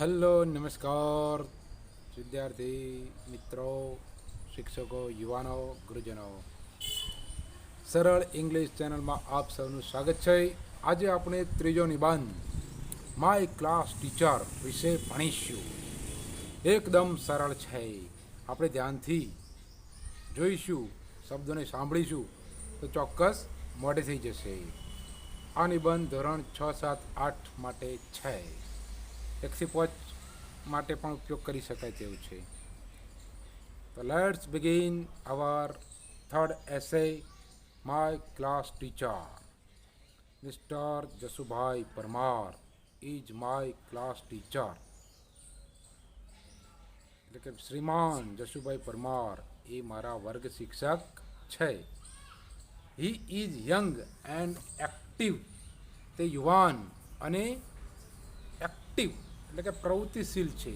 Hello, નમસ્કાર. વિદ્યાર્થી, મિત્રો, શિક્ષકો, યુવાનો, ગુરુજનો. સરળ ઇંગ્લિશ ચેનલમાં આપ સૌનું સ્વાગત છે. આજે આપણે ત્રીજો નિબંધ માય ક્લાસ ટીચર વિશે ભણીશું. એકદમ સરળ છે. આપણે ધ્યાનથી જોઈશું, શબ્દોને સાંભળીશું, તો ચોક્કસ મોઢે થઈ જશે. આ નિબંધ ધોરણ છ, સાત, આઠ માટે છે. એકથી પોચ માટે પણ ઉપયોગ કરી શકાય તેવું છે. તો let's begin our third essay my class teacher mister Jasubhai Parmar is my class teacher એટલે કે શ્રીમાન જસુભાઈ પરમાર એ મારા વર્ગ શિક્ષક છે. He is young and active તે યુવાન અને એક્ટિવ એટલે કે પ્રવૃત્તિશીલ છે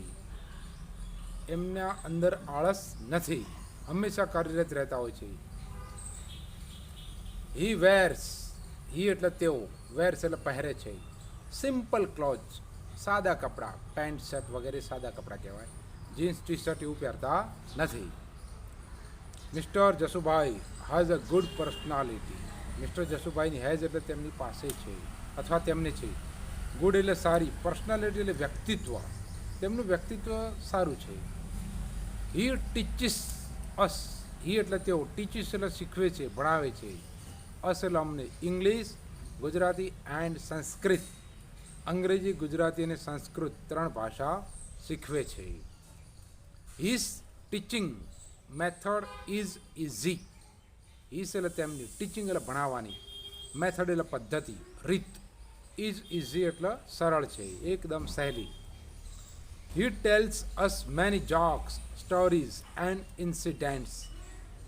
એમના અંદર આળસ નથી. હંમેશા કાર્યરત રહેતા હોય છે હી વેર્સ હી એટલે તેઓ. વેર્સ એટલે પહેરે છે સિમ્પલ ક્લોથ સાદા કપડાં. પેન્ટ શર્ટ વગેરે સાદા કપડાં કહેવાય. જીન્સ ટી શર્ટ એવું પહેરતા નથી. Mister Jasubhai has a good personality mister જસુભાઈની has એટલે તેમની પાસે છે અથવા તેમને છે ગુડ એટલે સારી પર્સનાલિટી એટલે વ્યક્તિત્વ. તેમનું વ્યક્તિત્વ સારું છે. હી ટીચિસ અસ હી એટલે તેઓ ટીચિસ એટલે શીખવે છે, ભણાવે છે. અસ એટલે અમને ઇંગ્લિશ ગુજરાતી એન્ડ સંસ્કૃત. અંગ્રેજી, ગુજરાતી અને સંસ્કૃત ત્રણ ભાષા શીખવે છે. His teaching method is easy his એટલે તેમની ટીચિંગ એટલે ભણાવવાની. મેથડ એટલે પદ્ધતિ, રીત. ઇઝ ઇઝી એટલે સરળ છે એકદમ સહેલી. He tells us many jokes stories and incidents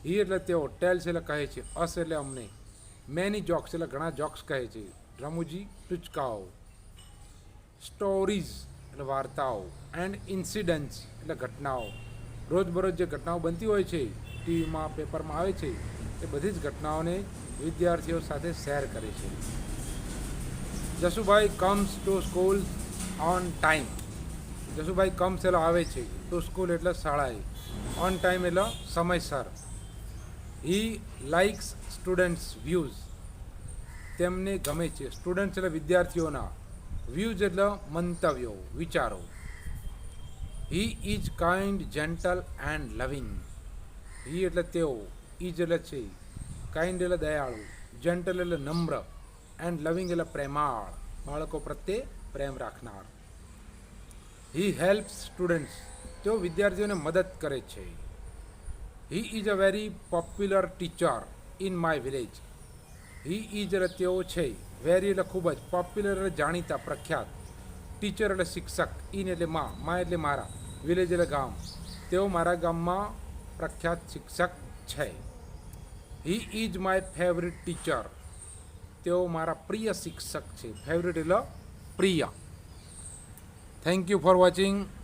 he એટલે તેઓ ટેલ્સ એટલે કહે છે અસ એટલે અમને. મેની જોક્સ એટલે ઘણા જોક્સ કહે છે. રમૂજી, ટૂચકાઓ. સ્ટોરીઝ એટલે વાર્તાઓ. એન્ડ ઇન્સિડન્ટ્સ એટલે ઘટનાઓ. રોજબરોજ જે ઘટનાઓ બનતી હોય છે, ટીવીમાં, પેપરમાં આવે છે, એ બધી જ ઘટનાઓને વિદ્યાર્થીઓ સાથે શેર કરે છે. Jasubhai comes to school on time Jasubhai comes એટલે આવે છે ટુ સ્કૂલ એટલે શાળાએ. ઓન ટાઈમ એટલે સમયસર. હી લાઇક્સ સ્ટુડન્ટ્સ વ્યૂઝ તેમને ગમે છે. સ્ટુડન્ટ્સ એટલે વિદ્યાર્થીઓના. વ્યૂઝ એટલે મંતવ્યો, વિચારો. He is kind gentle and loving he એટલે તેઓ. ઇઝ એટલે છે. કાઇન્ડ એટલે દયાળુ. જેન્ટલ એટલે નમ્ર. એન્ડ લવિંગ એટલે પ્રેમાળ બાળકો પ્રત્યે પ્રેમ રાખનાર. હી હેલ્પ સ્ટુડન્ટ્સ તેઓ વિદ્યાર્થીઓને મદદ કરે છે. He is a very popular teacher in my village he is એટલે તેઓ છે. વેરી એટલે ખૂબ જ પોપ્યુલર એટલે જાણીતા પ્રખ્યાત ટીચર એટલે શિક્ષક ઇન એટલે મા મા એટલે મારા વિલેજ એટલે ગામ. તેઓ મારા ગામમાં પ્રખ્યાત શિક્ષક છે. He is my favourite teacher તેઓ મારા પ્રિય શિક્ષક છે. ફેવરિટ એટલે પ્રિય. Thank you for watching